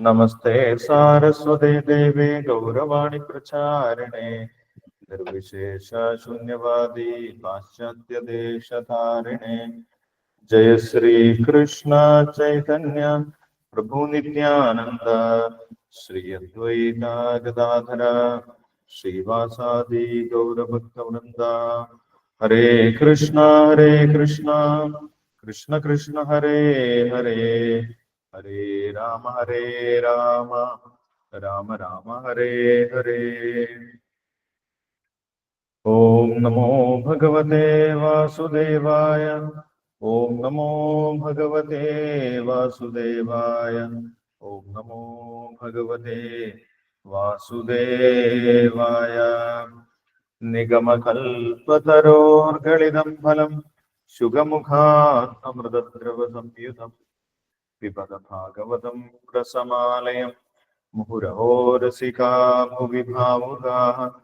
नमस्ते सारस्वते देवे गौरवाणि प्रचारिणे। निर्विशेष शून्यवादी पाश्चात्य देशधारिणे जय श्री कृष्ण चैतन्य प्रभु नित्यानंद श्री अद्वैत गदाधर। श्रीवासादि हरे कृष्ण हरे कृष्ण। कृष्ण कृष्ण, हरे हरे। ഹരേ രാമ ഹരേ രാമ രാമ രാമ ഹരേ ഹരേ ഓം നമോ ഭഗവതേ വാസുദേവായ ഓം നമോ ഭഗവതേ വാസുദേവായ ഓം നമോ ഭഗവതേ വാസുദേവായ നിഗമകൽപതരോർഗളിതം ഫലം ശുഖമുഖാത് അമൃതദ്രവ സംയുതം भागवतं रसमालयं मुहुरहो रसिका भुवि भावुकाः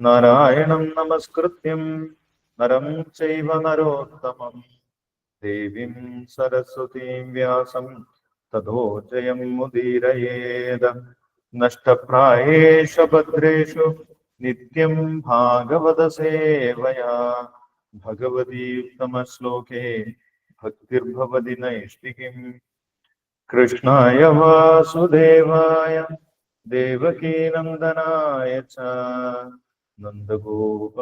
नारायणं नमस्कृत्यं नरं चैव नरोत्तमं देवीं सरस्वतीं व्यासं। ततो जयं मुदीरयेद। नष्टप्रायेषु भद्रेषु नित्यं भागवतसेवया। भगवती उत्तमश्लोके भक्तिर्भवति नैष्टिकीम् കൃഷ്ണായ വാസുദേവായ ദേവകീനന്ദനായ ച നന്ദഗോപകുമാരായ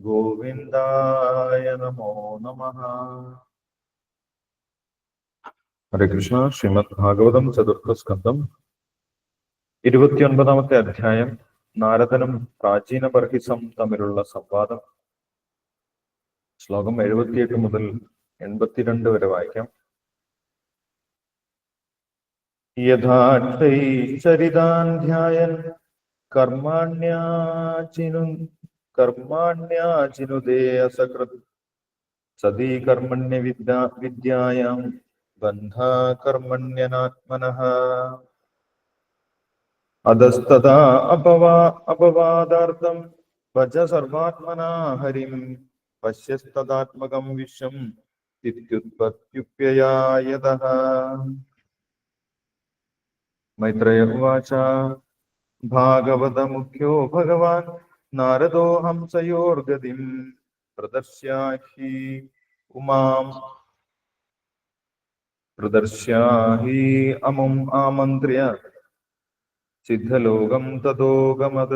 ഗോവിന്ദായ നമോ നമ. ഹരേ കൃഷ്ണ ശ്രീമദ് ഭാഗവതം ചതുർത്ഥ സ്കന്ധം. ഇരുപത്തിയൊൻപതാമത്തെ അധ്യായം നാരദനും പ്രാചീന ബർഹിസം തമ്മിലുള്ള സംവാദം. ശ്ലോകം എഴുപത്തിയെട്ട് മുതൽ എൺപത്തിരണ്ട് വരെ വായിക്കാം. यथार्थैश्चरितान् ध्यायन् कर्माण्याचिनु कर्माण्याचिनुदे असकृत् सदी कर्मण्य विद्या विद्यायां बन्धाकर्मण्यनात्मनः। अधस्तदा अपवा अपवादार्थं भज सर्वात्मना हरिं। पश्यस्तदात्मकं विश्वं इत्युत्पत्त्युप्यया यतः। मैत्रेय उवाच भागवतमुख्यो भगवान् नारदो हंसयोर्गतिम् प्रदर्श्याहि उमाम्। प्रदर्श्याहि अमुम् आमन्त्र्य। सिद्धलोकं ततोगमत्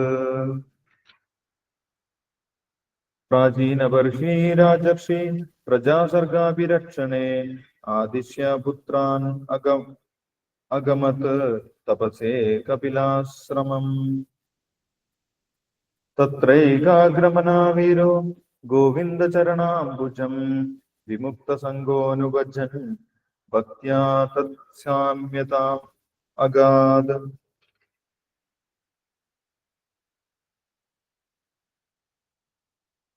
प्राचीनवर्षी राजर्षि प्रजासर्गाभिरक्षणे आदिश्य पुत्रान् अगम्। अगमत् तपसे कपिलाश्रमम् तत्रैकाग्रमनावीरो गोविन्दचरणाम्बुजम् विमुक्तसङ्गोऽनुभजन् भक्त्या तत्साम्यताम् अगाद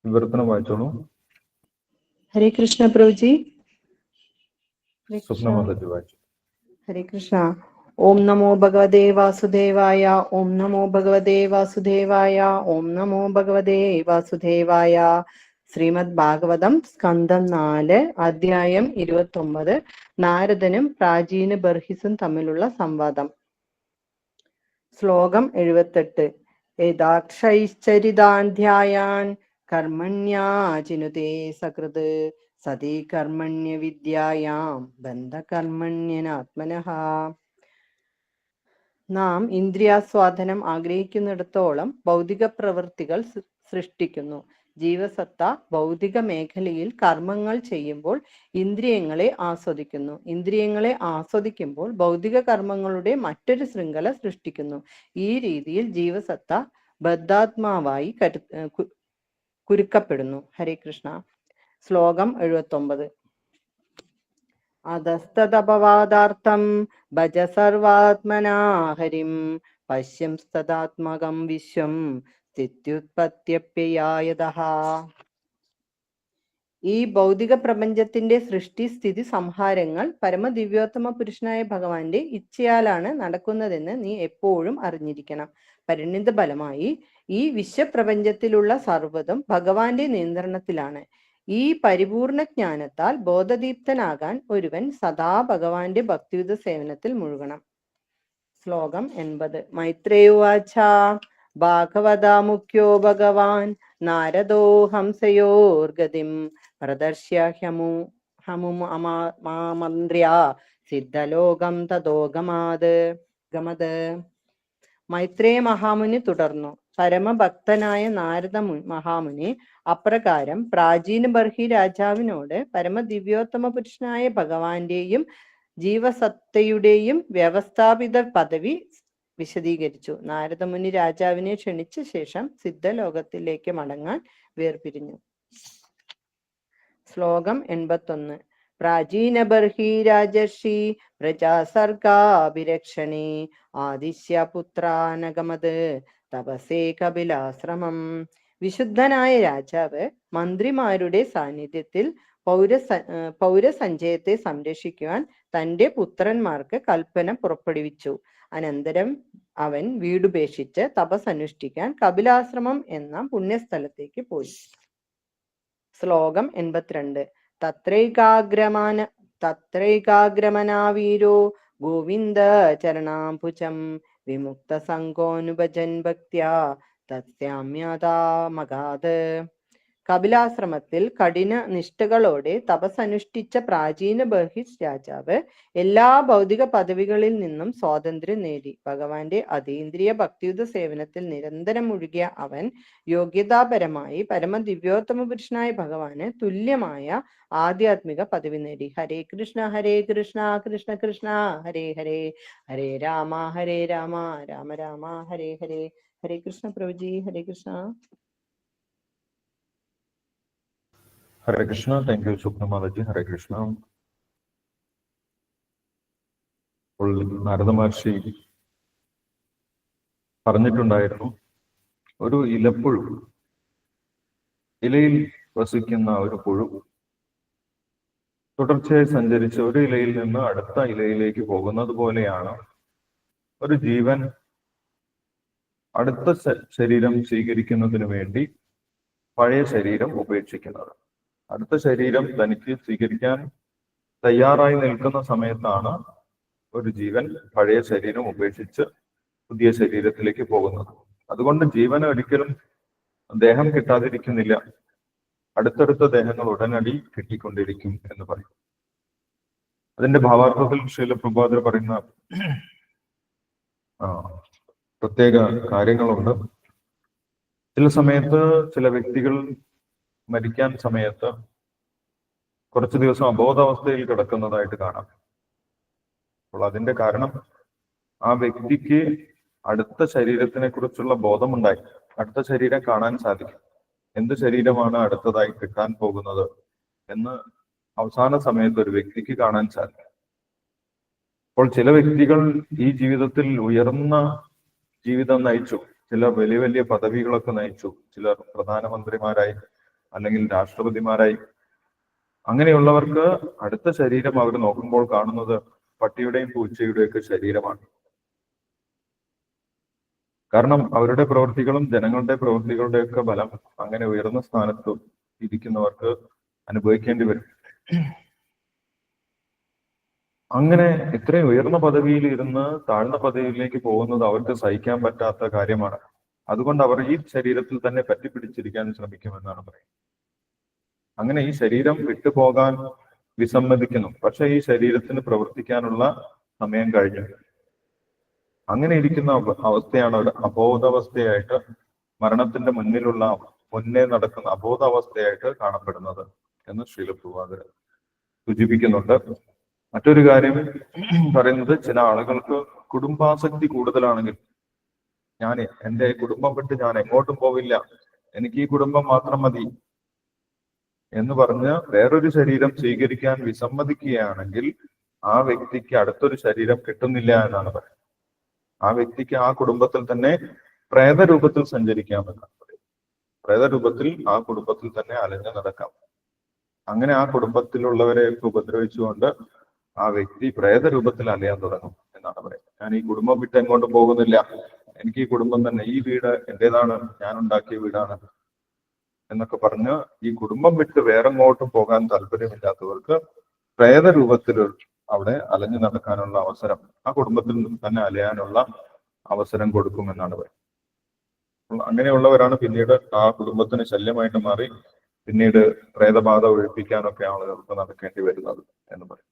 വിവർത്തനം വായിച്ചോളൂ ഹരേ കൃഷ്ണ പ്രഭുജി ഹരേ കൃഷ്ണ സ്വപ്നമാതത്തി വായിച്ചു ഹരേ കൃഷ്ണ ഓം നമോ ഭഗവതേ വാസുദേവായ ഓം നമോ ഭഗവതേ വാസുദേവായ ഓം നമോ ഭഗവതേ വാസുദേവായ ശ്രീമദ് ഭാഗവതം സ്കന്ധം നാല് അധ്യായം ഇരുപത്തി ഒമ്പത് നാരദനും പ്രാചീന ബർഹിസും തമ്മിലുള്ള സംവാദം. ശ്ലോകം എഴുപത്തെട്ട്. യഥാക്ഷൈശ്ചരിതാധ്യായാൻ കർമ്മണ്യാചിനുതേ സകൃത്. സതീ കർമ്മണ്യവിദ്യയാം ബന്ധകർമ്മണ്യനാത്മനഃ നാം ഇന്ദ്രിയാസ്വാദനം ആഗ്രഹിക്കുന്നിടത്തോളം ഭൗതിക പ്രവൃത്തികൾ സൃഷ്ടിക്കുന്നു. ജീവസത്ത ഭൗതിക മേഖലയിൽ കർമ്മങ്ങൾ ചെയ്യുമ്പോൾ ഇന്ദ്രിയങ്ങളെ ആസ്വദിക്കുന്നു. ഇന്ദ്രിയങ്ങളെ ആസ്വദിക്കുമ്പോൾ ഭൗതിക കർമ്മങ്ങളുടെ മറ്റൊരു ശൃംഖല സൃഷ്ടിക്കുന്നു. ഈ രീതിയിൽ ജീവസത്ത ബദ്ധാത്മാവായി കരു കുരുക്കപ്പെടുന്നു. ഹരേ കൃഷ്ണ. ശ്ലോകം എഴുപത്തൊമ്പത്. അധസ്തപവാദാർത്ഥം ഭജ സർവാത്മനാഹരിം പശ്യം സദാത്മകം വിശ്വം സ്ഥിത്യുത്പത്യപ്യയായത ഈ ഭൗതിക പ്രപഞ്ചത്തിന്റെ സൃഷ്ടി സ്ഥിതി സംഹാരങ്ങൾ പരമദിവ്യോത്തമ പുരുഷനായ ഭഗവാന്റെ ഇച്ഛയാലാണ് നടക്കുന്നതെന്ന് നീ എപ്പോഴും അറിഞ്ഞിരിക്കണം. പരിണിത ഫലമായി ഈ വിശ്വപ്രപഞ്ചത്തിലുള്ള സർവതും ഭഗവാന്റെ നിയന്ത്രണത്തിലാണ്. ഈ പരിപൂർണ ജ്ഞാനത്താൽ ബോധദീപ്തനാകാൻ ഒരുവൻ സദാ ഭഗവാന്റെ ഭക്തിയുത സേവനത്തിൽ മുഴുകണം. ശ്ലോകം എൺപത്. മൈത്രേയുവാച ഭാഗവത മുഖ്യോ ഭഗവാൻ നാരദോ ഹംസയോർഗതിം പ്രദർശ്യ ഹമും അമാ- മാമന്ത്ര്യ സിദ്ധലോകം തതോഗമാത് ഗമത്. മൈത്രേയ മഹാമുനി തുടർന്നു. പരമഭക്തനായ നാരദ മഹാമുനി അപ്രകാരം പ്രാചീന ബർഹി രാജാവിനോട് പരമദിവ്യോത്തമ പുരുഷനായ ഭഗവാന്റെയും ജീവസത്തയുടെയും വ്യവസ്ഥാപിത പദവി വിശദീകരിച്ചു. നാരദമുനി രാജാവിനെ ക്ഷണിച്ച ശേഷം സിദ്ധലോകത്തിലേക്ക് മടങ്ങാൻ വേർപിരിഞ്ഞു. ശ്ലോകം എൺപത്തൊന്ന്. പ്രാചീന ബർഹി രാജർഷി പ്രജാസർഗാഭിരക്ഷണേ ആദിശ്യ പുത്രാനഗമത് തപസേ കപിലാശ്രമം. വിശുദ്ധനായ രാജാവ് മന്ത്രിമാരുടെ സാന്നിധ്യത്തിൽ പൗര പൗരസഞ്ചയത്തെ സംരക്ഷിക്കുവാൻ തന്റെ പുത്രന്മാർക്ക് കൽപ്പന പുറപ്പെടുവിച്ചു. അനന്തരം അവൻ വീടുപേക്ഷിച്ച് തപസ് അനുഷ്ഠിക്കാൻ കപിലാശ്രമം എന്ന പുണ്യസ്ഥലത്തേക്ക് പോയി. ശ്ലോകം എൺപത്തിരണ്ട്. തത്രൈകാഗ്രമാന തത്രൈകാഗ്രമനാവീരോ ഗോവിന്ദ ചരണാംബുജം. വിമുക്ത സംഘോനുഭജൻ ഭക്ത്യാ തസ്യാമ്യതാമഗാത് കപിലാശ്രമത്തിൽ കഠിന നിഷ്ഠകളോടെ തപസനുഷ്ഠിച്ച പ്രാചീന ബർഹിസ് രാജാവ് എല്ലാ ഭൗതിക പദവികളിൽ നിന്നും സ്വാതന്ത്ര്യം നേടി. ഭഗവാന്റെ അതീന്ദ്രിയ ഭക്തിയുത സേവനത്തിൽ നിരന്തരം മുഴുകിയ അവൻ യോഗ്യതാപരമായി പരമദിവ്യോത്തമ പുരുഷനായ ഭഗവാന് തുല്യമായ ആധ്യാത്മിക പദവി നേടി. ഹരേ കൃഷ്ണ ഹരേ കൃഷ്ണ കൃഷ്ണ കൃഷ്ണ ഹരേ ഹരേ ഹരേ രാമ ഹരേ രാമ രാമ രാമ ഹരേ ഹരേ ഹരേ കൃഷ്ണ പ്രഭുജി ഹരേ കൃഷ്ണ. കൃഷ്ണ താങ്ക് യു സുപ്രമാലജി ഹരേ കൃഷ്ണ അപ്പോൾ നാരദ മഹർഷി പറഞ്ഞിട്ടുണ്ടായിരുന്നു ഒരു ഇലപ്പുഴു ഇലയിൽ വസിക്കുന്ന ഒരു പുഴു തുടർച്ചയായി സഞ്ചരിച്ച് ഒരു ഇലയിൽ നിന്ന് അടുത്ത ഇലയിലേക്ക് പോകുന്നത് പോലെയാണ് ഒരു ജീവൻ അടുത്ത ശരീരം സ്വീകരിക്കുന്നതിന് വേണ്ടി പഴയ ശരീരം ഉപേക്ഷിക്കുന്നത്. അടുത്ത ശരീരം തനിക്ക് സ്വീകരിക്കാൻ തയ്യാറായി നിൽക്കുന്ന സമയത്താണ് ഒരു ജീവൻ പഴയ ശരീരം ഉപേക്ഷിച്ച് പുതിയ ശരീരത്തിലേക്ക് പോകുന്നത്. അതുകൊണ്ട് ജീവന് ഒരിക്കലും ദേഹം കിട്ടാതിരിക്കുന്നില്ല. അടുത്തടുത്ത ദേഹങ്ങൾ ഉടനടി കിട്ടിക്കൊണ്ടിരിക്കും എന്ന് പറയും. അതിന്റെ ഭാവാർത്ഥത്തിൽ ശ്രീല പ്രഭാതർ പറയുന്ന പ്രത്യേക കാര്യങ്ങളുണ്ട്. ചില സമയത്ത് ചില വ്യക്തികൾ മരിക്കാൻ സമയത്ത് കുറച്ചു ദിവസം അബോധാവസ്ഥയിൽ കിടക്കുന്നതായിട്ട് കാണാം. അപ്പോൾ അതിന്റെ കാരണം ആ വ്യക്തിക്ക് അടുത്ത ശരീരത്തിനെ കുറിച്ചുള്ള ബോധമുണ്ടായി. അടുത്ത ശരീരം കാണാൻ സാധിക്കും. എന്ത് ശരീരമാണ് അടുത്തതായി കിട്ടാൻ പോകുന്നത് എന്ന് അവസാന സമയത്ത് ഒരു വ്യക്തിക്ക് കാണാൻ സാധിക്കും. അപ്പോൾ ചില വ്യക്തികൾ ഈ ജീവിതത്തിൽ ഉയർന്ന ജീവിതം നയിച്ചു. ചിലർ വലിയ വലിയ പദവികളൊക്കെ നയിച്ചു. ചിലർ പ്രധാനമന്ത്രിമാരായി അല്ലെങ്കിൽ രാഷ്ട്രപതിമാരായി. അങ്ങനെയുള്ളവർക്ക് അടുത്ത ശരീരം അവർ നോക്കുമ്പോൾ കാണുന്നത് പട്ടിയുടെയും പൂച്ചയുടെയും ഒക്കെ ശരീരമാണ്. കാരണം അവരുടെ പ്രവൃത്തികളും ജനങ്ങളുടെ പ്രവൃത്തികളുടെയൊക്കെ ബലം അങ്ങനെ ഉയർന്ന സ്ഥാനത്ത് ഇരിക്കുന്നവർക്ക് അനുഭവിക്കേണ്ടി വരും. അങ്ങനെ ഇത്രയും ഉയർന്ന പദവിയിൽ ഇരുന്ന് താഴ്ന്ന പദവിയിലേക്ക് പോകുന്നത് അവർക്ക് സഹിക്കാൻ പറ്റാത്ത കാര്യമാണ്. അതുകൊണ്ട് അവർ ഈ ശരീരത്തിൽ തന്നെ പറ്റിപ്പിടിച്ചിരിക്കാൻ ശ്രമിക്കുമെന്നാണ് പറയുന്നത്. അങ്ങനെ ഈ ശരീരം വിട്ടുപോകാൻ വിസമ്മതിക്കുന്നു. പക്ഷെ ഈ ശരീരത്തിന് പ്രവർത്തിക്കാനുള്ള സമയം കഴിഞ്ഞു. അങ്ങനെ ഇരിക്കുന്ന അവസ്ഥയാണ് ഒരു അബോധാവസ്ഥയായിട്ട് മരണത്തിന്റെ മുന്നിലുള്ള മുന്നേ നടക്കുന്ന അബോധാവസ്ഥയായിട്ട് കാണപ്പെടുന്നത് എന്ന് ശ്രീലപ്രഭാകർ സൂചിപ്പിക്കുന്നുണ്ട്. മറ്റൊരു കാര്യം പറയുന്നത് ചില ആളുകൾക്ക് കുടുംബാസക്തി കൂടുതലാണെങ്കിൽ ഞാൻ എന്റെ കുടുംബം വിട്ട് ഞാൻ എങ്ങോട്ടും പോവില്ല. എനിക്ക് ഈ കുടുംബം മാത്രം മതി എന്ന് പറഞ്ഞ് വേറൊരു ശരീരം സ്വീകരിക്കാൻ വിസമ്മതിക്കുകയാണെങ്കിൽ ആ വ്യക്തിക്ക് അടുത്തൊരു ശരീരം കിട്ടുന്നില്ല എന്നാണ് പറയുന്നത്. ആ വ്യക്തിക്ക് ആ കുടുംബത്തിൽ തന്നെ പ്രേതരൂപത്തിൽ സഞ്ചരിക്കാമെന്നാണ് പറയുന്നത്. പ്രേതരൂപത്തിൽ ആ കുടുംബത്തിൽ തന്നെ അലഞ്ഞു നടക്കാം. അങ്ങനെ ആ കുടുംബത്തിലുള്ളവരെ ഉപദ്രവിച്ചുകൊണ്ട് ആ വ്യക്തി പ്രേതരൂപത്തിൽ അലയാൻ തുടങ്ങും എന്നാണ് പറയുന്നത്. ഞാൻ ഈ കുടുംബം വിട്ട് എങ്ങോട്ടും പോകുന്നില്ല. എനിക്ക് ഈ കുടുംബം തന്നെ ഈ വീട് എന്റേതാണ് ഞാൻ ഉണ്ടാക്കിയ വീടാണ് എന്നൊക്കെ പറഞ്ഞ് ഈ കുടുംബം വിട്ട് വേറെങ്ങോട്ടും പോകാൻ താല്പര്യമില്ലാത്തവർക്ക് പ്രേത രൂപത്തിൽ അവിടെ അലഞ്ഞു നടക്കാനുള്ള അവസരം ആ കുടുംബത്തിൽ തന്നെ അലയാനുള്ള അവസരം കൊടുക്കുമെന്നാണ് പറയുന്നത്. അങ്ങനെയുള്ളവരാണ് പിന്നീട് ആ കുടുംബത്തിന് ശല്യമായിട്ട് മാറി പിന്നീട് പ്രേതബാധ ഒഴിപ്പിക്കാനൊക്കെ ആളുകൾക്ക് നടക്കേണ്ടി വരുന്നത് എന്ന് പറയും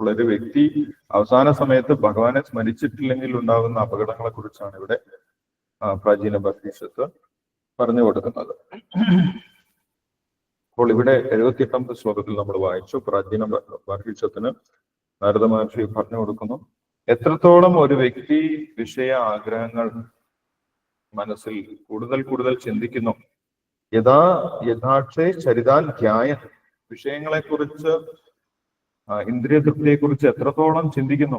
അപ്പോൾ ഒരു വ്യക്തി അവസാന സമയത്ത് ഭഗവാനെ സ്മരിച്ചിട്ടില്ലെങ്കിൽ ഉണ്ടാകുന്ന അപകടങ്ങളെ കുറിച്ചാണ് ഇവിടെ പ്രാചീന ഭക്തിഷത്ത് പറഞ്ഞു കൊടുക്കുന്നത്. അപ്പോൾ ഇവിടെ എഴുപത്തി എട്ടാമത്തെ ശ്ലോകത്തിൽ നമ്മൾ വായിച്ചു. പ്രാചീന ഭക്തിഷത്തിന് നാരദ മഹർഷി പറഞ്ഞു കൊടുക്കുന്നു എത്രത്തോളം ഒരു വ്യക്തി വിഷയ ആഗ്രഹങ്ങൾ മനസ്സിൽ കൂടുതൽ കൂടുതൽ ചിന്തിക്കുന്നു യഥാ യഥാക്ഷേ ചരിതാൻ ധ്യായ വിഷയങ്ങളെ കുറിച്ച് ഇന്ദ്രിയ തൃപ്തിയെക്കുറിച്ച് എത്രത്തോളം ചിന്തിക്കുന്നു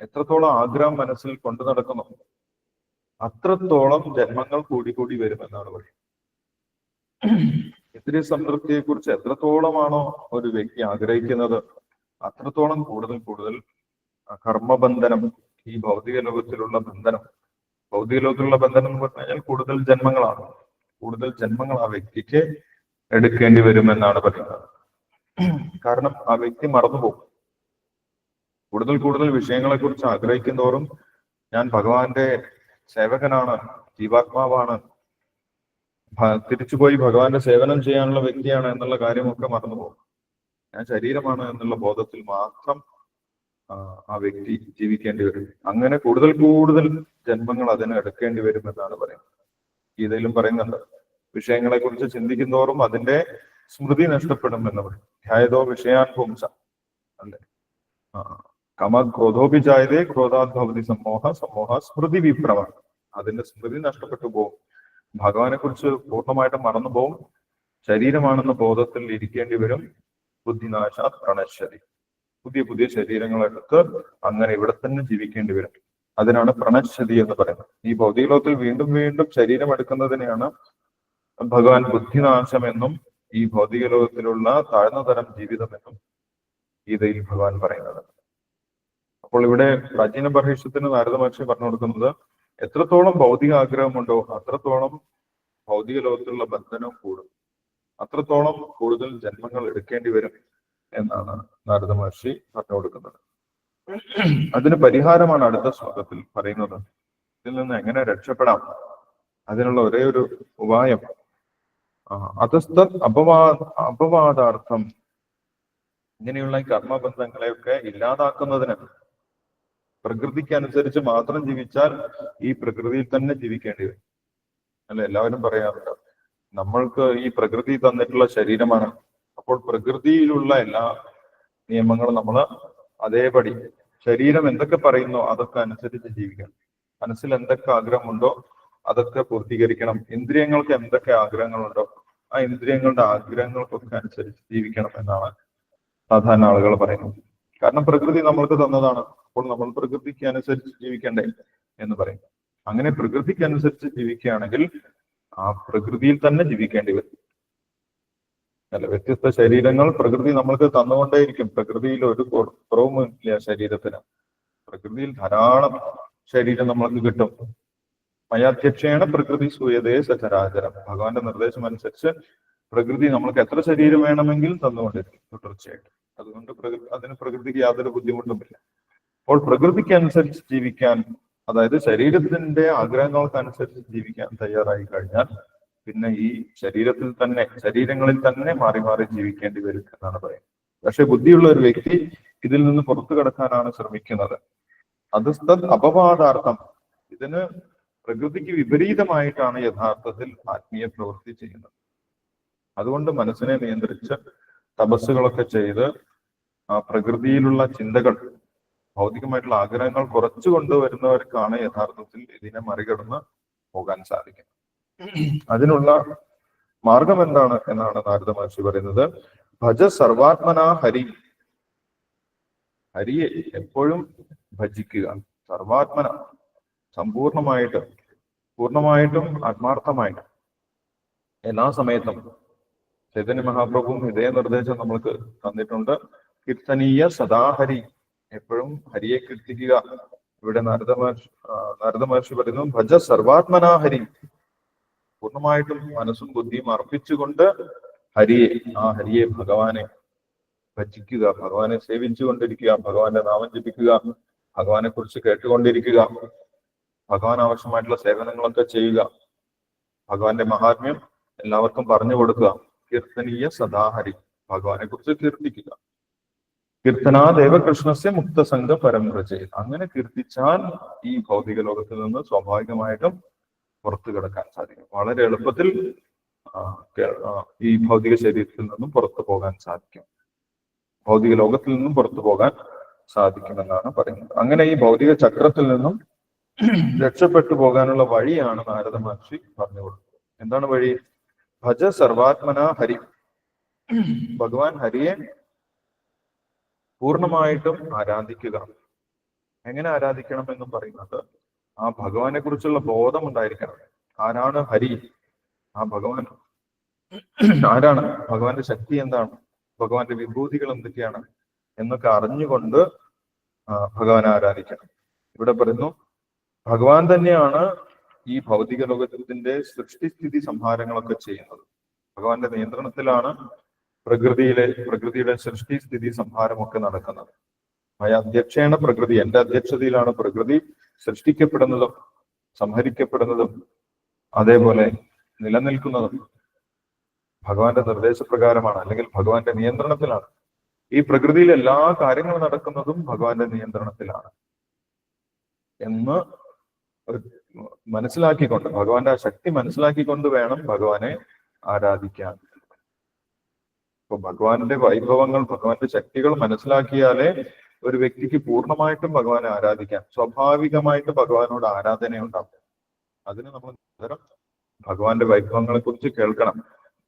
എത്രത്തോളം ആഗ്രഹം മനസ്സിൽ കൊണ്ടു നടക്കുന്നു അത്രത്തോളം ജന്മങ്ങൾ കൂടി കൂടി വരുമെന്നാണ് പറയുന്നത്. ഇന്ദ്രിയ സംതൃപ്തിയെ കുറിച്ച് എത്രത്തോളമാണോ ഒരു വ്യക്തി ആഗ്രഹിക്കുന്നത് അത്രത്തോളം കൂടുതൽ കൂടുതൽ കർമ്മബന്ധനം ഈ ഭൗതിക ലോകത്തിലുള്ള ബന്ധനം ഭൗതിക ലോകത്തിലുള്ള ബന്ധനം എന്ന് പറഞ്ഞു കഴിഞ്ഞാൽ കൂടുതൽ ജന്മങ്ങളാണ്. കൂടുതൽ ജന്മങ്ങൾ ആ വ്യക്തിക്ക് എടുക്കേണ്ടി വരുമെന്നാണ് പറയുന്നത്. കാരണം ആ വ്യക്തി മറന്നുപോകും കൂടുതൽ കൂടുതൽ വിഷയങ്ങളെ കുറിച്ച് ആഗ്രഹിക്കുന്നതോറും ഞാൻ ഭഗവാന്റെ സേവകനാണ് ജീവാത്മാവാണ്. തിരിച്ചുപോയി ഭഗവാന്റെ സേവനം ചെയ്യാനുള്ള വ്യക്തിയാണ് എന്നുള്ള കാര്യമൊക്കെ മറന്നുപോകും ഞാൻ ശരീരമാണ് എന്നുള്ള ബോധത്തിൽ മാത്രം ആ, ആ വ്യക്തി ജീവിക്കേണ്ടി വരും. അങ്ങനെ കൂടുതൽ കൂടുതൽ ജന്മങ്ങൾ അതിന് എടുക്കേണ്ടി വരും എന്നാണ് പറയുന്നത്. ഗീതയിലും പറയുന്നുണ്ട്. വിഷയങ്ങളെ കുറിച്ച് ചിന്തിക്കുന്നതോറും അതിന്റെ സ്മൃതി നഷ്ടപ്പെടും എന്ന് പറയും ധ്യായതോ വിഷയാൻ അല്ലെ? കമ ക്രോധോപി ജായതേ ക്രോധാത് ഭവതി സമൂഹ സ്മൃതി വിഭ്രമ. അതിന്റെ സ്മൃതി നഷ്ടപ്പെട്ടു പോകും ഭഗവാനെ കുറിച്ച് പൂർണമായിട്ട് മറന്നു പോകും ശരീരമാണെന്ന ബോധത്തിൽ ഇരിക്കേണ്ടി വരും. ബുദ്ധിനാശാത് പ്രണശ്ശതി പുതിയ പുതിയ ശരീരങ്ങളെടുത്ത് അങ്ങനെ ഇവിടെ തന്നെ ജീവിക്കേണ്ടി വരും. അതിനാണ് പ്രണശ്ശതി എന്ന് പറയുന്നത്. ഈ ഭൗതിക ലോകത്തിൽ വീണ്ടും വീണ്ടും ശരീരം എടുക്കുന്നതിനെയാണ് ഭഗവാൻ ബുദ്ധിനാശമെന്നും ഈ ഭൗതിക ലോകത്തിലുള്ള താഴ്ന്ന തരം ജീവിതമെന്നും ഗീതയിൽ ഭഗവാൻ പറയുന്നത്. അപ്പോൾ ഇവിടെ പ്രാചീന ബർഹിഷത്തിന് നാരദ മഹർഷി പറഞ്ഞു കൊടുക്കുന്നത് എത്രത്തോളം ഭൗതിക ആഗ്രഹമുണ്ടോ അത്രത്തോളം ഭൗതിക ലോകത്തിലുള്ള ബന്ധനം കൂടും. അത്രത്തോളം കൂടുതൽ ജന്മങ്ങൾ എടുക്കേണ്ടി വരും എന്നാണ് നാരദ മഹർഷി പറഞ്ഞു കൊടുക്കുന്നത്. അതിന് പരിഹാരമാണ് അടുത്ത ശ്ലോകത്തിൽ പറയുന്നത്. ഇതിൽ നിന്ന് എങ്ങനെ രക്ഷപ്പെടാം? അതിനുള്ള ഒരേ ഒരു ഉപായം അതസ്ത അപവാദ അപവാദാർത്ഥം. ഇങ്ങനെയുള്ള കർമ്മബന്ധങ്ങളെയൊക്കെ ഇല്ലാതാക്കുന്നതിന് പ്രകൃതിക്കനുസരിച്ച് മാത്രം ജീവിച്ചാൽ ഈ പ്രകൃതിയിൽ തന്നെ ജീവിക്കേണ്ടി വരും. അല്ല? എല്ലാവരും പറയാറുണ്ട്. നമ്മൾക്ക് ഈ പ്രകൃതി തന്നിട്ടുള്ള ശരീരമാണ്. അപ്പോൾ പ്രകൃതിയിലുള്ള എല്ലാ നിയമങ്ങളും നമ്മൾ അതേപടി ശരീരം എന്തൊക്കെ പറയുന്നോ അതൊക്കെ അനുസരിച്ച് ജീവിക്കണം. മനസ്സിൽ എന്തൊക്കെ ആഗ്രഹമുണ്ടോ അതൊക്കെ പൂർത്തീകരിക്കണം. ഇന്ദ്രിയങ്ങൾക്ക് എന്തൊക്കെ ആഗ്രഹങ്ങളുണ്ടോ ആ ഇന്ദ്രിയങ്ങളുടെ ആഗ്രഹങ്ങൾക്കൊക്കെ അനുസരിച്ച് ജീവിക്കണം എന്നാണ് സാധാരണ ആളുകൾ പറയുന്നത്. കാരണം പ്രകൃതി നമ്മൾക്ക് തന്നതാണ്. അപ്പോൾ നമ്മൾ പ്രകൃതിക്ക് അനുസരിച്ച് ജീവിക്കണ്ടേ എന്ന് പറയും. അങ്ങനെ പ്രകൃതിക്ക് അനുസരിച്ച് ജീവിക്കുകയാണെങ്കിൽ ആ പ്രകൃതിയിൽ തന്നെ ജീവിക്കേണ്ടി വരും. അല്ല വ്യത്യസ്ത ശരീരങ്ങൾ പ്രകൃതി നമ്മൾക്ക് തന്നുകൊണ്ടേയിരിക്കും. പ്രകൃതിയിൽ ഒരു കുറ- കുറവും ഇല്ല ശരീരത്തിന്. പ്രകൃതിയിൽ ധാരാളം ശരീരം നമ്മൾക്ക് കിട്ടും. മയാധ്യക്ഷേണ പ്രകൃതി സൂയതേ സചരാചരം ഭഗവാന്റെ നിർദ്ദേശം അനുസരിച്ച് പ്രകൃതി നമ്മൾക്ക് എത്ര ശരീരം വേണമെങ്കിലും തന്നുകൊണ്ടിരിക്കും. തുടർച്ചയായിട്ട്. അതുകൊണ്ട് പ്രകൃതി അതിന് പ്രകൃതിക്ക് യാതൊരു ബുദ്ധിമുട്ടുമില്ല. അപ്പോൾ പ്രകൃതിക്ക് അനുസരിച്ച് ജീവിക്കാൻ അതായത് ശരീരത്തിന്റെ ആഗ്രഹങ്ങൾക്ക് അനുസരിച്ച് ജീവിക്കാൻ തയ്യാറായി കഴിഞ്ഞാൽ പിന്നെ ഈ ശരീരത്തിൽ തന്നെ ശരീരങ്ങളിൽ തന്നെ മാറി മാറി ജീവിക്കേണ്ടി വരും എന്നാണ് പറയുന്നത്. പക്ഷെ ബുദ്ധിയുള്ള ഒരു വ്യക്തി ഇതിൽ നിന്ന് പുറത്തു കടക്കാനാണ് ശ്രമിക്കുന്നത്. അത് അപവാദാർത്ഥം. ഇതിന് പ്രകൃതിക്ക് വിപരീതമായിട്ടാണ് യഥാർത്ഥത്തിൽ ആത്മീയ പ്രവൃത്തി ചെയ്യുന്നത്. അതുകൊണ്ട് മനസ്സിനെ നിയന്ത്രിച്ച് തപസ്സുകളൊക്കെ ചെയ്ത് ആ പ്രകൃതിയിലുള്ള ചിന്തകൾ ഭൗതികമായിട്ടുള്ള ആഗ്രഹങ്ങൾ കുറച്ചു കൊണ്ടുവരുന്നവർക്കാണ് യഥാർത്ഥത്തിൽ ഇതിനെ മറികടന്ന് പോകാൻ സാധിക്കുന്നത്. അതിനുള്ള മാർഗം എന്താണ് എന്നാണ് നാരദ മഹർഷി പറയുന്നത്? ഭജ സർവാത്മന ഹരി. ഹരിയെ എപ്പോഴും ഭജിക്കുക. സർവാത്മന. സമ്പൂർണമായിട്ട് പൂർണമായിട്ടും ആത്മാർത്ഥമായിട്ടും എല്ലാ സമയത്തും ചൈതന്യ മഹാപ്രഭുവും ഇതേ നിർദ്ദേശം നമ്മൾക്ക് തന്നിട്ടുണ്ട്. കീർത്തനീയ സദാഹരി എപ്പോഴും ഹരിയെ കീർത്തിക്കുക. ഇവിടെ നാരദ മഹർഷി മഹർഷി പറയുന്നു ഭജ സർവാത്മനാഹരി പൂർണമായിട്ടും മനസ്സും ബുദ്ധിയും അർപ്പിച്ചുകൊണ്ട് ഹരിയെ ആ ഹരിയെ ഭഗവാനെ ഭജിക്കുക ഭഗവാനെ സേവിച്ചുകൊണ്ടിരിക്കുക ഭഗവാന്റെ നാമം ജപിക്കുക ഭഗവാനെ കുറിച്ച് കേട്ടുകൊണ്ടിരിക്കുക. ഭഗവാൻ ആവശ്യമായിട്ടുള്ള സേവനങ്ങളൊക്കെ ചെയ്യുക. ഭഗവാന്റെ മഹാത്മ്യം എല്ലാവർക്കും പറഞ്ഞു കൊടുക്കുക. കീർത്തനീയ സദാഹരി. ഭഗവാനെ കുറിച്ച് കീർത്തിക്കുക. കീർത്തനാ ദേവകൃഷ്ണസ്യ മുക്തസംഘ ചെയ്ത് അങ്ങനെ കീർത്തിച്ചാൽ ഈ ഭൗതിക ലോകത്തിൽ നിന്ന് സ്വാഭാവികമായിട്ടും പുറത്തു കിടക്കാൻ സാധിക്കും. വളരെ എളുപ്പത്തിൽ ഈ ഭൗതിക ശരീരത്തിൽ നിന്നും പുറത്തു പോകാൻ സാധിക്കും. ഭൗതിക ലോകത്തിൽ നിന്നും പുറത്തു പോകാൻ സാധിക്കുമെന്നാണ് പറയുന്നത്. അങ്ങനെ ഈ ഭൗതിക ചക്രത്തിൽ നിന്നും രക്ഷപ്പെട്ടു പോകാനുള്ള വഴിയാണ് നാരദ മഹർഷി പറഞ്ഞു കൊടുത്തത്. എന്താണ് വഴി? ഭജ സർവാത്മന ഹരി. ഭഗവാൻ ഹരിയെ പൂർണമായിട്ടും ആരാധിക്കുക. എങ്ങനെ ആരാധിക്കണം എന്നും പറയുന്നത് ആ ഭഗവാനെ കുറിച്ചുള്ള ബോധം ഉണ്ടായിരിക്കണം. ആരാണ് ഹരി? ആ ഭഗവാൻ. ആരാണ്? ഭഗവാന്റെ ശക്തി എന്താണ്? ഭഗവാന്റെ വിഭൂതികൾ എന്തൊക്കെയാണ്? എന്നൊക്കെ അറിഞ്ഞുകൊണ്ട് ഭഗവാനെ ആരാധിക്കണം. ഇവിടെ പറയുന്നു ഭഗവാൻ തന്നെയാണ് ഈ ഭൗതിക ലോകത്തിന്റെ സൃഷ്ടിസ്ഥിതി സംഹാരങ്ങളൊക്കെ ചെയ്യുന്നത്. ഭഗവാന്റെ നിയന്ത്രണത്തിലാണ് പ്രകൃതിയിലെ പ്രകൃതിയുടെ സൃഷ്ടി സ്ഥിതി സംഹാരമൊക്കെ നടക്കുന്നത്. മയ അധ്യക്ഷേണ പ്രകൃതി എന്റെ അധ്യക്ഷതയിലാണ് പ്രകൃതി സൃഷ്ടിക്കപ്പെടുന്നതും സംഹരിക്കപ്പെടുന്നതും അതേപോലെ നിലനിൽക്കുന്നതും ഭഗവാന്റെ നിർദ്ദേശപ്രകാരമാണ് അല്ലെങ്കിൽ ഭഗവാന്റെ നിയന്ത്രണത്തിലാണ്. ഈ പ്രകൃതിയിൽ എല്ലാ കാര്യങ്ങളും നടക്കുന്നതും ഭഗവാന്റെ നിയന്ത്രണത്തിലാണ് എന്ന് മനസ്സിലാക്കിക്കൊണ്ട് ഭഗവാന്റെ ആ ശക്തി മനസ്സിലാക്കിക്കൊണ്ട് വേണം ഭഗവാനെ ആരാധിക്കാൻ. അപ്പൊ ഭഗവാന്റെ വൈഭവങ്ങൾ ഭഗവാന്റെ ശക്തികൾ മനസ്സിലാക്കിയാലേ ഒരു വ്യക്തിക്ക് പൂർണമായിട്ടും ഭഗവാനെ ആരാധിക്കാൻ സ്വാഭാവികമായിട്ട് ഭഗവാനോട് ആരാധന ഉണ്ടാവും അതിന് നമ്മൾ നിരന്തരം ഭഗവാന്റെ വൈഭവങ്ങളെ കുറിച്ച് കേൾക്കണം.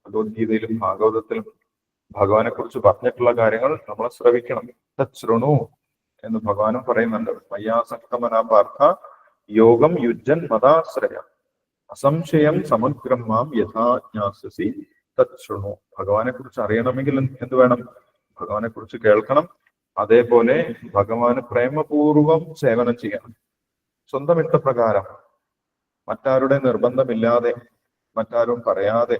ഭഗവത്ഗീതയിലും ഭാഗവതത്തിലും ഭഗവാനെ കുറിച്ച് പറഞ്ഞിട്ടുള്ള കാര്യങ്ങൾ നമ്മൾ ശ്രവിക്കണം. തൃണു എന്ന് ഭഗവാനും പറയുന്നുണ്ട്. മയ്യാസക്തമനാ പാർത്ഥ യോഗം യുജ്ജൻ മതാശ്രയ. അസംശയം സമഗ്രം മാം യഥാജ്ഞാസി തൃണു ഭഗവാനെ കുറിച്ച് അറിയണമെങ്കിൽ എന്ത് വേണം? ഭഗവാനെ കുറിച്ച് കേൾക്കണം. അതേപോലെ ഭഗവാന് പ്രേമപൂർവം സേവനം ചെയ്യണം. സ്വന്തം ഇഷ്ടപ്രകാരം. മറ്റാരുടെ നിർബന്ധമില്ലാതെ മറ്റാരും പറയാതെ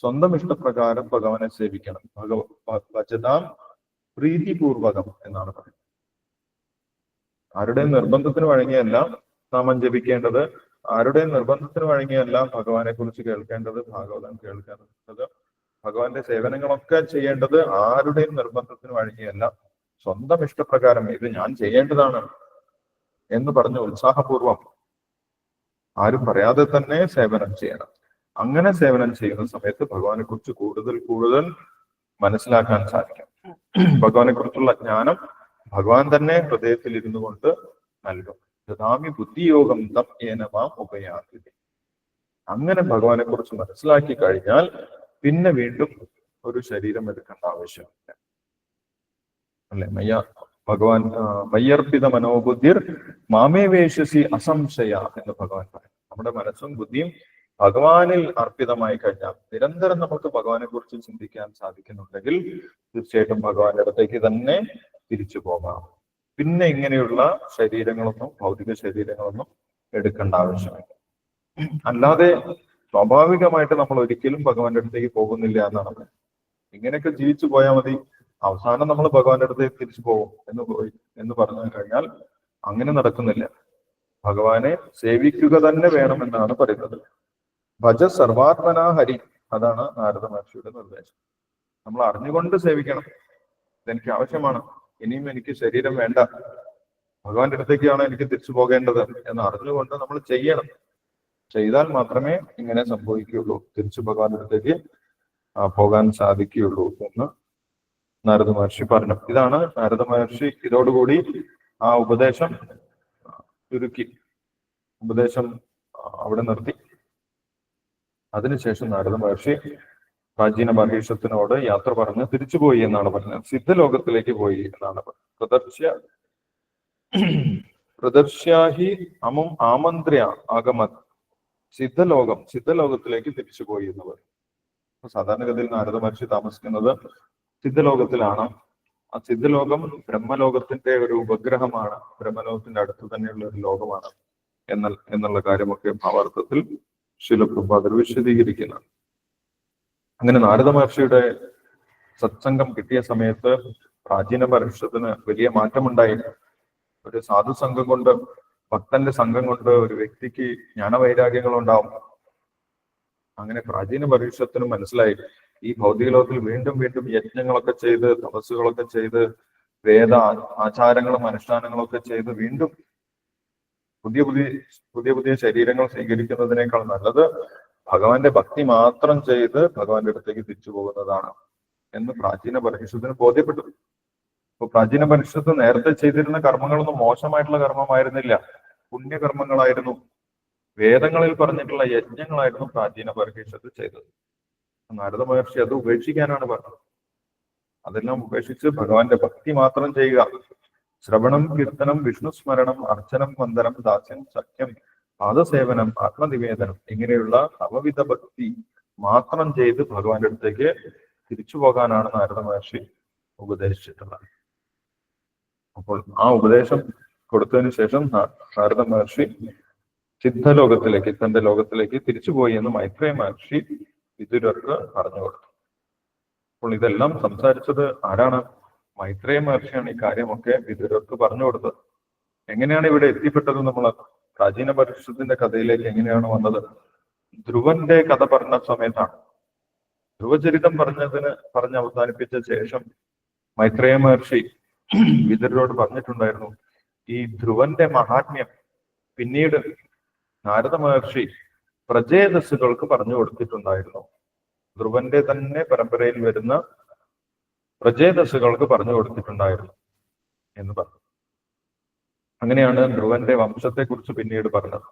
സ്വന്തം ഇഷ്ടപ്രകാരം ഭഗവാനെ സേവിക്കണം. ഭഗവ ഭജതാം പ്രീതിപൂർവകം എന്നാണ് പറയുന്നത്. ആരുടെയും നിർബന്ധത്തിന് വഴങ്ങിയല്ല നാമം ജപിക്കേണ്ടത് ആരുടെ നിർബന്ധത്തിന് വഴങ്ങിയല്ല ഭഗവാനെ കുറിച്ച് കേൾക്കേണ്ടത് ഭാഗവതം കേൾക്കേണ്ടത്. ഭഗവാന്റെ സേവനങ്ങളൊക്കെ ചെയ്യേണ്ടത് ആരുടെയും നിർബന്ധത്തിന് വഴങ്ങിയല്ല. സ്വന്തം ഇഷ്ടപ്രകാരം ഇത് ഞാൻ ചെയ്യേണ്ടതാണ് എന്ന് പറഞ്ഞ് ഉത്സാഹപൂർവം ആരും പറയാതെ തന്നെ സേവനം ചെയ്യണം. അങ്ങനെ സേവനം ചെയ്യുന്ന സമയത്ത് ഭഗവാനെ കുറിച്ച് കൂടുതൽ കൂടുതൽ മനസ്സിലാക്കാൻ സാധിക്കും. ഭഗവാനെ കുറിച്ചുള്ള ജ്ഞാനം ഭഗവാൻ തന്നെ ഹൃദയത്തിൽ ഇരുന്നു കൊണ്ട് നൽകും. ദദാമി ബുദ്ധിയോഗം തം ഏനമാം ഉപയാതി. അങ്ങനെ ഭഗവാനെ കുറിച്ച് മനസ്സിലാക്കി കഴിഞ്ഞാൽ പിന്നെ വീണ്ടും ഒരു ശരീരം എടുക്കേണ്ട ആവശ്യമില്ല. അല്ലെ? മയ്യ ഭഗവാൻ മയ്യർപ്പിത മനോബുദ്ധിർ മാമേ അസംശയ എന്ന് ഭഗവാൻ പറയും നമ്മുടെ മനസ്സും ബുദ്ധിയും ഭഗവാനിൽ അർപ്പിതമായി കഴിഞ്ഞാൽ നിരന്തരം നമുക്ക് ഭഗവാനെ കുറിച്ച് ചിന്തിക്കാൻ സാധിക്കുന്നുണ്ടെങ്കിൽ തീർച്ചയായിട്ടും ഭഗവാന്റെ അടുത്തേക്ക് തന്നെ തിരിച്ചു പോകാം. പിന്നെ ഇങ്ങനെയുള്ള ശരീരങ്ങളൊന്നും ഭൗതിക ശരീരങ്ങളൊന്നും എടുക്കേണ്ട ആവശ്യമില്ല. അല്ലാതെ സ്വാഭാവികമായിട്ട് നമ്മൾ ഒരിക്കലും ഭഗവാന്റെ അടുത്തേക്ക് പോകുന്നില്ല എന്നാണ്. ഇങ്ങനെയൊക്കെ ജീവിച്ചു പോയാൽ മതി. അവസാനം നമ്മൾ ഭഗവാന്റെ അടുത്തേക്ക് തിരിച്ചു പോകും എന്ന് പോയി എന്ന് പറഞ്ഞു കഴിഞ്ഞാൽ അങ്ങനെ നടക്കുന്നില്ല. ഭഗവാനെ സേവിക്കുക തന്നെ വേണം എന്നാണ് പറയുന്നത്. ഭജ സർവാത്മന ഹരി അതാണ് നാരദ മഹർഷിയുടെ നിർദ്ദേശം. നമ്മൾ അറിഞ്ഞുകൊണ്ട് സേവിക്കണം. ഇതെനിക്ക് ആവശ്യമാണ്. ഇനിയും എനിക്ക് ശരീരം വേണ്ട. ഭഗവാന്റെ അടുത്തേക്കാണ് എനിക്ക് തിരിച്ചു പോകേണ്ടത് എന്ന് അറിഞ്ഞുകൊണ്ട് നമ്മൾ ചെയ്യണം. ചെയ്താൽ മാത്രമേ ഇങ്ങനെ സംഭവിക്കുകയുള്ളൂ. തിരിച്ചു ഭഗവാന്റെ അടുത്തേക്ക് പോകാൻ സാധിക്കുകയുള്ളൂ എന്ന് നാരദ മഹർഷി പറഞ്ഞു. ഇതാണ് നാരദ മഹർഷി ഇതോടുകൂടി ആ ഉപദേശം ചുരുക്കി. ഉപദേശം അവിടെ നിർത്തി. അതിനുശേഷം നാരദ മഹർഷി പ്രാചീന മഹേഷത്തിനോട് യാത്ര പറഞ്ഞ് തിരിച്ചുപോയി എന്നാണ് പറഞ്ഞത്. സിദ്ധലോകത്തിലേക്ക് പോയി എന്നാണ് പറഞ്ഞത്. പ്രദർശ്യ പ്രദർശ്യാഹി അമും ആമന്ത്ര്യ ആഗമത്. സിദ്ധലോകം സിദ്ധലോകത്തിലേക്ക് തിരിച്ചു പോയി എന്ന് പറയും. സാധാരണഗതിയിൽ നാരദ മഹർഷി താമസിക്കുന്നത് സിദ്ധലോകത്തിലാണ്. ആ സിദ്ധലോകം ബ്രഹ്മലോകത്തിന്റെ ഒരു ഉപഗ്രഹമാണ്. ബ്രഹ്മലോകത്തിന്റെ അടുത്ത് തന്നെയുള്ള ഒരു ലോകമാണ്. എന്ന എന്നുള്ള കാര്യമൊക്കെ ഭാവാർത്ഥത്തിൽ ശിലപ്രഭാതർ വിശദീകരിക്കുന്നത് അങ്ങനെ നാരദ മഹർഷിയുടെ സത്സംഗം കിട്ടിയ സമയത്ത് പ്രാചീന പരിഷത്തിന് വലിയ മാറ്റമുണ്ടായി. ഒരു സാധു സംഘം കൊണ്ട് ഭക്തന്റെ സംഘം കൊണ്ട് ഒരു വ്യക്തിക്ക് ജ്ഞാനവൈരാഗ്യങ്ങൾ ഉണ്ടാവും അങ്ങനെ പ്രാചീന പരിഷത്തിനും മനസ്സിലായി. ഈ ഭൗതിക ലോകത്തിൽ വീണ്ടും വീണ്ടും യജ്ഞങ്ങളൊക്കെ ചെയ്ത് തപസ്സുകളൊക്കെ ചെയ്ത് വേദ ആചാരങ്ങളും അനുഷ്ഠാനങ്ങളൊക്കെ ചെയ്ത് വീണ്ടും പുതിയ പുതിയ പുതിയ പുതിയ ശരീരങ്ങൾ സ്വീകരിക്കുന്നതിനേക്കാൾ നല്ലത് ഭഗവാന്റെ ഭക്തി മാത്രം ചെയ്ത് ഭഗവാന്റെ അടുത്തേക്ക് തിരിച്ചു പോകുന്നതാണ് എന്ന് പ്രാചീന പരിഷത്തിന് ബോധ്യപ്പെട്ടു. അപ്പൊ പ്രാചീന പരിഷത്ത് നേരത്തെ ചെയ്തിരുന്ന കർമ്മങ്ങളൊന്നും മോശമായിട്ടുള്ള കർമ്മമായിരുന്നില്ല. പുണ്യകർമ്മങ്ങളായിരുന്നു. വേദങ്ങളിൽ പറഞ്ഞിട്ടുള്ള യജ്ഞങ്ങളായിരുന്നു പ്രാചീന പരിഷത്ത് ചെയ്തത്. നാരദ മഹർഷി അത് ഉപേക്ഷിക്കാനാണ് പറഞ്ഞത്. അതെല്ലാം ഉപേക്ഷിച്ച് ഭഗവാന്റെ ഭക്തി മാത്രം ചെയ്യുക. ശ്രവണം കീർത്തനം വിഷ്ണു സ്മരണം അർച്ചനം വന്ദനം ദാസ്യം സഖ്യം പാദസേവനം ആത്മനിവേദനം ഇങ്ങനെയുള്ള നവവിധ ഭക്തി മാത്രം ചെയ്ത് ഭഗവാന്റെ അടുത്തേക്ക് തിരിച്ചു പോകാനാണ് നാരദ മഹർഷി ഉപദേശിച്ചിട്ടുള്ളത്. അപ്പോൾ ആ ഉപദേശം കൊടുത്തതിന് ശേഷം നാരദ മഹർഷി സിദ്ധലോകത്തിലേക്ക് തന്റെ ലോകത്തിലേക്ക് തിരിച്ചുപോയി എന്ന് മൈത്രേയ മഹർഷി വിതുരർക്ക് പറഞ്ഞു കൊടുത്തു. അപ്പോൾ ഇതെല്ലാം സംസാരിച്ചത് ആരാണ്? മൈത്രേയ മഹർഷിയാണ് ഈ കാര്യമൊക്കെ വിതുരർക്ക് പറഞ്ഞു കൊടുത്തത്. എങ്ങനെയാണ് ഇവിടെ എത്തിപ്പെട്ടത് നമ്മൾ പ്രാചീന പരിഷത്തിന്റെ കഥയിലേക്ക് എങ്ങനെയാണ് വന്നത്? ധ്രുവന്റെ കഥ പറഞ്ഞ സമയത്താണ്. ധ്രുവചരിതം പറഞ്ഞതിന് പറഞ്ഞ് അവസാനിപ്പിച്ച ശേഷം മൈത്രേയ മഹർഷി വിതുരരോട് പറഞ്ഞിട്ടുണ്ടായിരുന്നു ഈ ധ്രുവന്റെ മഹാത്മ്യം പിന്നീട് നാരദ മഹർഷി പ്രജേതസ്സുകൾക്ക് പറഞ്ഞു കൊടുത്തിട്ടുണ്ടായിരുന്നു. ധ്രുവന്റെ തന്നെ പരമ്പരയിൽ വരുന്ന പ്രജേതസ്സുകൾക്ക് പറഞ്ഞു കൊടുത്തിട്ടുണ്ടായിരുന്നു എന്ന് പറഞ്ഞു. അങ്ങനെയാണ് ധ്രുവന്റെ വംശത്തെക്കുറിച്ച് പിന്നീട് പറഞ്ഞത്.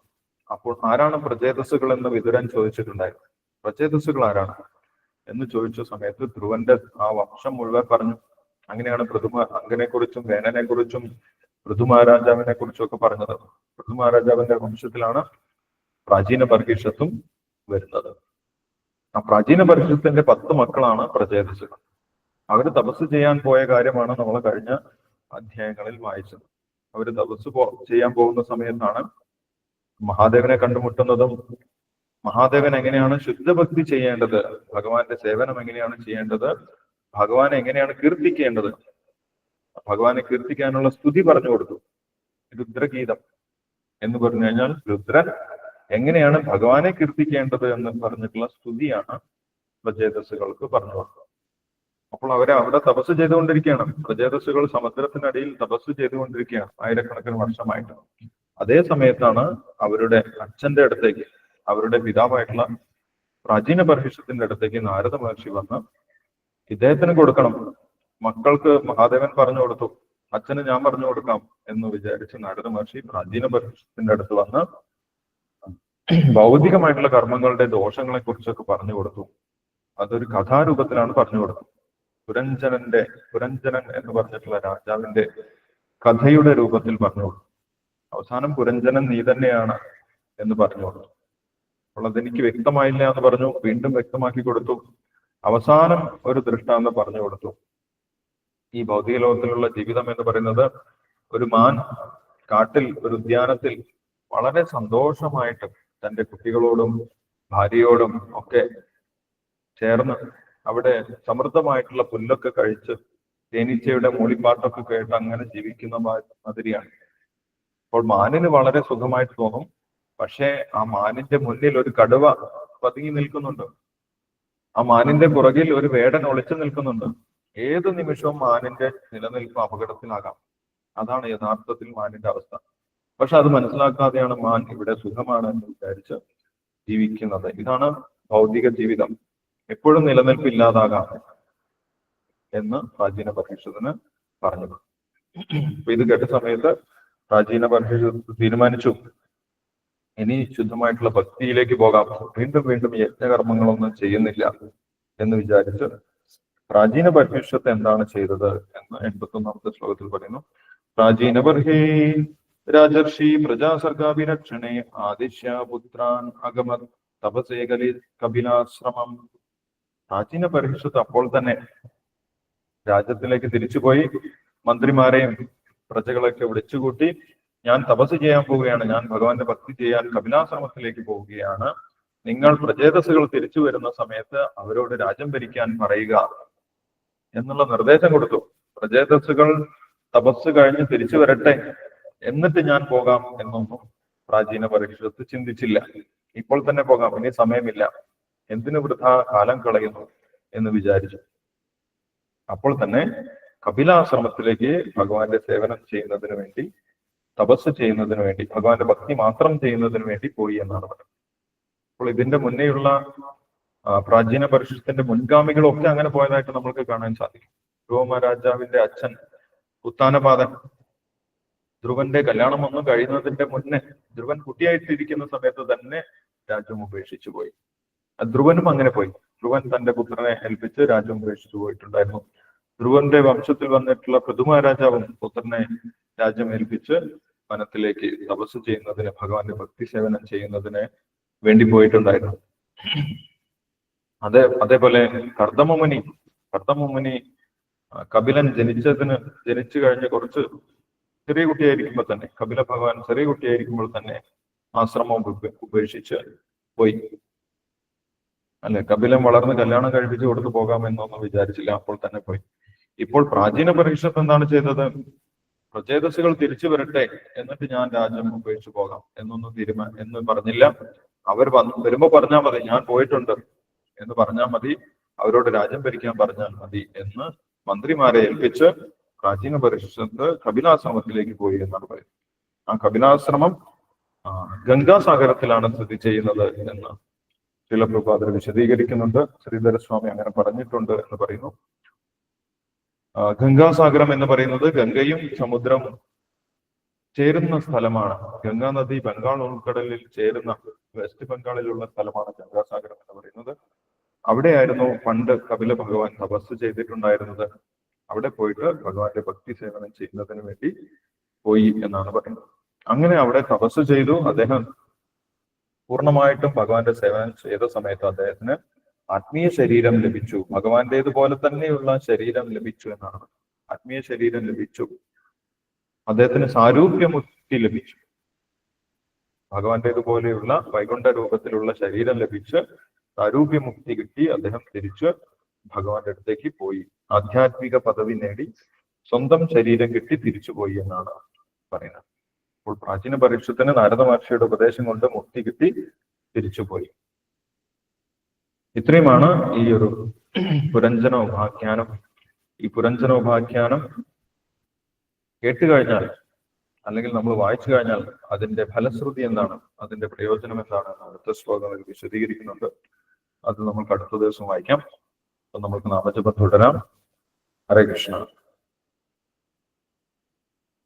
അപ്പോൾ ആരാണ് പ്രചേതസ്സുകൾ എന്ന് വിതുരൻ ചോദിച്ചിട്ടുണ്ടായിരുന്നു. പ്രചേതസ്സുകൾ ആരാണ് എന്ന് ചോദിച്ച സമയത്ത് ധ്രുവന്റെ ആ വംശം മുഴുവൻ പറഞ്ഞു. അങ്ങനെയാണ് പ്രതുമാ അങ്കനെ കുറിച്ചും വേനനെ കുറിച്ചും ഒക്കെ പറഞ്ഞത് പൃഥുമഹാരാജാവിന്റെ വംശത്തിലാണ് പ്രാചീന പർഗീഷത്തും വരുന്നത്. ആ പ്രാചീന പരിഷത്തിന്റെ പത്ത് മക്കളാണ് പ്രചേതസുകൾ അവർ തപസ് ചെയ്യാൻ പോയ കാര്യമാണ് നമ്മൾ കഴിഞ്ഞ അധ്യായങ്ങളിൽ വായിച്ചത്. അവർ തപസ് ചെയ്യാൻ പോകുന്ന സമയത്താണ് മഹാദേവനെ കണ്ടുമുട്ടുന്നതും മഹാദേവൻ എങ്ങനെയാണ് ശുദ്ധഭക്തി ചെയ്യേണ്ടത് ഭഗവാന്റെ സേവനം എങ്ങനെയാണ് ചെയ്യേണ്ടത് ഭഗവാനെ എങ്ങനെയാണ് കീർത്തിക്കേണ്ടത്? ഭഗവാനെ കീർത്തിക്കാനുള്ള സ്തുതി പറഞ്ഞു കൊടുത്തു. രുദ്രഗീതം എന്ന് പറഞ്ഞു കഴിഞ്ഞാൽ രുദ്രൻ എങ്ങനെയാണ് ഭഗവാനെ കീർത്തിക്കേണ്ടത് എന്ന് പറഞ്ഞിട്ടുള്ള സ്തുതിയാണ് പ്രചേതസ്സുകൾക്ക് പറഞ്ഞു കൊടുത്തത്. അപ്പോൾ അവരെ അവിടെ തപസ് ചെയ്തുകൊണ്ടിരിക്കുകയാണ്. പ്രജേതസ്സുകൾ സമുദ്രത്തിനടിയിൽ തപസ് ചെയ്തുകൊണ്ടിരിക്കുകയാണ് ആയിരക്കണക്കിന് വർഷമായിട്ട്. അതേ സമയത്താണ് അവരുടെ അച്ഛന്റെ അടുത്തേക്ക് അവരുടെ പിതാവായിട്ടുള്ള പ്രാചീന പരിഷത്തിന്റെ അടുത്തേക്ക് നാരദ മഹർഷി വന്ന് ഇദ്ദേഹത്തിന് കൊടുക്കണം. മക്കൾക്ക് മഹാദേവൻ പറഞ്ഞു കൊടുത്തു. അച്ഛന് ഞാൻ പറഞ്ഞു കൊടുക്കാം. എന്ന് വിചാരിച്ച് നാരദ മഹർഷി പ്രാചീന പരിഷത്തിന്റെ അടുത്ത് വന്ന് ഭൗതികമായിട്ടുള്ള കർമ്മങ്ങളുടെ ദോഷങ്ങളെ കുറിച്ചൊക്കെ പറഞ്ഞു കൊടുത്തു. അതൊരു കഥാരൂപത്തിലാണ് പറഞ്ഞു കൊടുത്തത്. പുരഞ്ജനന്റെ പുരഞ്ജനൻ എന്ന് പറഞ്ഞിട്ടുള്ള രാജാവിന്റെ കഥയുടെ രൂപത്തിൽ പറഞ്ഞു. അവസാനം പുരഞ്ജനൻ നീ തന്നെയാണ് എന്ന് പറഞ്ഞു. അപ്പോൾ അതെനിക്ക് വ്യക്തമായില്ല എന്ന് പറഞ്ഞു. വീണ്ടും വ്യക്തമാക്കി കൊടുത്തു. അവസാനം ഒരു ദൃഷ്ടാന്തം പറഞ്ഞു കൊടുത്തു. ഈ ഭൗതിക ലോകത്തിലുള്ള ജീവിതം എന്ന് പറയുന്നത് ഒരു മാൻ കാട്ടിൽ ഒരു ഉദ്യാനത്തിൽ വളരെ സന്തോഷമായിട്ട് തന്റെ കുട്ടികളോടും ഭാര്യയോടും ഒക്കെ ചേർന്ന് അവിടെ സമൃദ്ധമായിട്ടുള്ള പുല്ലൊക്കെ കഴിച്ച് തേനീച്ചയുടെ മൂളിപ്പാട്ടൊക്കെ കേട്ട് അങ്ങനെ ജീവിക്കുന്ന മാതിരിയാണ്. അപ്പോൾ മാനിന് വളരെ സുഖമായിട്ട് തോന്നും. പക്ഷേ ആ മാനിന്റെ മുന്നിൽ ഒരു കടുവ പതുങ്ങി നിൽക്കുന്നുണ്ട്. ആ മാനിന്റെ പുറകിൽ ഒരു വേടൻ ഒളിച്ചു നിൽക്കുന്നുണ്ട്. ഏത് നിമിഷവും മാനിന്റെ നിലനിൽപ്പ് അപകടത്തിലാകാം. അതാണ് യഥാർത്ഥത്തിൽ മാനിന്റെ അവസ്ഥ. പക്ഷെ അത് മനസ്സിലാക്കാതെയാണ് മാൻ ഇവിടെ സുഖമാണ് എന്ന് വിചാരിച്ച് ജീവിക്കുന്നത്. ഇതാണ് ഭൗതിക ജീവിതം. എപ്പോഴും നിലനിൽപ്പ് ഇല്ലാതാകാം എന്ന് പ്രാചീന പരിഷത്തിന് പറഞ്ഞു അപ്പൊ ഇത് കേട്ട സമയത്ത് പ്രാചീന പരിഷത്ത് തീരുമാനിച്ചു. ഇനി ശുദ്ധമായിട്ടുള്ള ഭക്തിയിലേക്ക് പോകാം. വീണ്ടും വീണ്ടും യജ്ഞകർമ്മങ്ങളൊന്നും ചെയ്യുന്നില്ല എന്ന് വിചാരിച്ച് പ്രാചീന പരിഷത്ത് എന്താണ് ചെയ്തത് എന്ന് എൺപത്തി ഒന്നാമത്തെ ശ്ലോകത്തിൽ പറയുന്നു. പ്രാചീന ബർഹേ രാജർഷി പ്രജാസർഗാഭിരക്ഷണേ ആദിശ്യ പുത്രാൻ അഗമത് തപസേ കലി കപിലാശ്രമം പ്രാചീന പരിഷത്ത് അപ്പോൾ തന്നെ രാജ്യത്തിലേക്ക് തിരിച്ചുപോയി മന്ത്രിമാരെയും പ്രജകളൊക്കെ വിളിച്ചുകൂട്ടി ഞാൻ തപസ് ചെയ്യാൻ പോവുകയാണ്. ഞാൻ ഭഗവാന്റെ ഭക്തി ചെയ്യാൻ കപിലാശ്രമത്തിലേക്ക് പോവുകയാണ്. നിങ്ങൾ പ്രചേതസ്സുകൾ തിരിച്ചു വരുന്ന സമയത്ത് അവരോട് രാജ്യം ഭരിക്കാൻ പറയുക എന്നുള്ള നിർദ്ദേശം കൊടുത്തു. പ്രചേതസ്സുകൾ തപസ് കഴിഞ്ഞ് തിരിച്ചു വരട്ടെ. എന്നിട്ട് ഞാൻ പോകാം എന്നൊന്നും പ്രാചീന പരീക്ഷത്ത് ചിന്തിച്ചില്ല. ഇപ്പോൾ തന്നെ പോകാം. ഇനി സമയമില്ല. എന്തിനു വൃഥ കാലം കളയുന്നു എന്ന് വിചാരിച്ചു. അപ്പോൾ തന്നെ കപിലാശ്രമത്തിലേക്ക് ഭഗവാന്റെ സേവനം ചെയ്യുന്നതിന് വേണ്ടി തപസ് ചെയ്യുന്നതിന് വേണ്ടി ഭഗവാന്റെ ഭക്തി മാത്രം ചെയ്യുന്നതിന് വേണ്ടി പോയി എന്നാണ് പറയുന്നത് അപ്പോൾ ഇതിന്റെ മുന്നേയുള്ള പ്രാചീന പരിഷത്തിന്റെ മുൻഗാമികളൊക്കെ അങ്ങനെ പോയതായിട്ട് നമ്മൾക്ക് കാണാൻ സാധിക്കും. ധ്രുവ രാജാവിന്റെ അച്ഛൻ ഉത്താനപാദൻ ധ്രുവന്റെ കല്യാണം ഒന്നും കഴിയുന്നതിന്റെ മുന്നേ ധ്രുവൻ കുട്ടിയായിട്ടിരിക്കുന്ന സമയത്ത് തന്നെ രാജ്യം ഉപേക്ഷിച്ചു പോയി. ധ്രുവനും അങ്ങനെ പോയി. ധ്രുവൻ തന്റെ പുത്രനെ ഏൽപ്പിച്ച് രാജ്യം ഉപേക്ഷിച്ചു പോയിട്ടുണ്ടായിരുന്നു. ധ്രുവന്റെ വംശത്തിൽ വന്നിട്ടുള്ള പ്രഥമ രാജാവും പുത്രനെ രാജ്യം ഏൽപ്പിച്ച് വനത്തിലേക്ക് തപസ് ചെയ്യുന്നതിന് ഭഗവാന്റെ ഭക്തി സേവനം ചെയ്യുന്നതിന് വേണ്ടി പോയിട്ടുണ്ടായിരുന്നു. അതേ അതേപോലെ കർദമുനി കർദമുനി കപിലൻ ജനിച്ചതിന് ജനിച്ചു കഴിഞ്ഞ കുറച്ച് ചെറിയ കുട്ടിയായിരിക്കുമ്പോൾ തന്നെ കപില ഭഗവാൻ ചെറിയ കുട്ടിയായിരിക്കുമ്പോൾ തന്നെ ആശ്രമം ഉപേക്ഷിച്ച് പോയി. അല്ലെ? കപിലൻ വളർന്ന് കല്യാണം കഴിപ്പിച്ച് കൊടുത്തു പോകാമെന്നൊന്നും വിചാരിച്ചില്ല. അപ്പോൾ തന്നെ പോയി. ഇപ്പോൾ പ്രാചീന പരീക്ഷത്ത് എന്താണ് ചെയ്തത്? പ്രചേതസ്സുകൾ തിരിച്ചു വരട്ടെ എന്നിട്ട് ഞാൻ രാജ്യം ഉപേക്ഷിച്ചു പോകാം എന്നൊന്നും തീരുമാന എന്ന് പറഞ്ഞില്ല. അവർ വന്ന് വരുമ്പോ പറഞ്ഞാൽ മതി ഞാൻ പോയിട്ടുണ്ട് എന്ന് പറഞ്ഞാൽ മതി. അവരോട് രാജ്യം ഭരിക്കാൻ പറഞ്ഞാൽ മതി എന്ന് മന്ത്രിമാരെ ഏൽപ്പിച്ച് പ്രാചീന പരിഷത്ത് കപിലാശ്രമത്തിലേക്ക് പോയി എന്നാണ് പറയുന്നത്. ആ കപിലാശ്രമം ഗംഗാസാഗരത്തിലാണ് സ്ഥിതി ചെയ്യുന്നത് എന്ന് ചില പ്രഭാതർ വിശദീകരിക്കുന്നുണ്ട്. ശ്രീധരസ്വാമി അങ്ങനെ പറഞ്ഞിട്ടുണ്ട് എന്ന് പറയുന്നു. ഗംഗാസാഗരം എന്ന് പറയുന്നത് ഗംഗയും സമുദ്രവും ചേരുന്ന സ്ഥലമാണ്. ഗംഗാ നദി ബംഗാൾ ഉൾക്കടലിൽ ചേരുന്ന വെസ്റ്റ് ബംഗാളിലുള്ള സ്ഥലമാണ് ഗംഗാസാഗരം എന്ന് പറയുന്നത്. അവിടെയായിരുന്നു പണ്ട് കപില ഭഗവാൻ തപസ് ചെയ്തിട്ടുണ്ടായിരുന്നത്. അവിടെ പോയിട്ട് ഭഗവാന്റെ ഭക്തി സേവനം ചെയ്യുന്നതിന് വേണ്ടി പോയി എന്നാണ് പറയുന്നത്. അങ്ങനെ അവിടെ തപസ് ചെയ്തു. അദ്ദേഹം പൂർണമായിട്ടും ഭഗവാന്റെ സേവനം ചെയ്ത സമയത്ത് അദ്ദേഹത്തിന് ആത്മീയ ശരീരം ലഭിച്ചു. ഭഗവാന്റേതുപോലെ തന്നെയുള്ള ശരീരം ലഭിച്ചു എന്നാണ്. ആത്മീയ ശരീരം ലഭിച്ചു. അദ്ദേഹത്തിന് സാരൂപ്യമുക്തി ലഭിച്ചു. ഭഗവാന്റേതുപോലെയുള്ള വൈകുണ്ഠ രൂപത്തിലുള്ള ശരീരം ലഭിച്ച് സാരൂപ്യമുക്തി കിട്ടി അദ്ദേഹം തിരിച്ച് ഭഗവാന്റെ അടുത്തേക്ക് പോയി. ആധ്യാത്മിക പദവി നേടി സ്വന്തം ശരീരം കിട്ടി തിരിച്ചുപോയി എന്നാണ് പറയുന്നത്. അപ്പോൾ പ്രാചീന പരീക്ഷത്തിന് നാരദ മഹർഷിയുടെ ഉപദേശം കൊണ്ട് മുക്തി കിട്ടി തിരിച്ചുപോയി ഇത്രയുമാണ് ഈ ഒരു പുരഞ്ജന ഉപാഖ്യാനം. ഈ പുരഞ്ജന ഉപാഖ്യാനം കേട്ട് കഴിഞ്ഞാൽ അല്ലെങ്കിൽ നമ്മൾ വായിച്ചു കഴിഞ്ഞാൽ അതിന്റെ ഫലശ്രുതി എന്താണ് അതിന്റെ പ്രയോജനം എന്താണ് എന്ന് അടുത്ത ശ്ലോകങ്ങൾ വിശദീകരിക്കുന്നുണ്ട്. അത് നമുക്ക് അടുത്ത ദിവസം വായിക്കാം. അപ്പൊ നമുക്ക് നാമജപം തുടരാം. ഹരേ കൃഷ്ണ.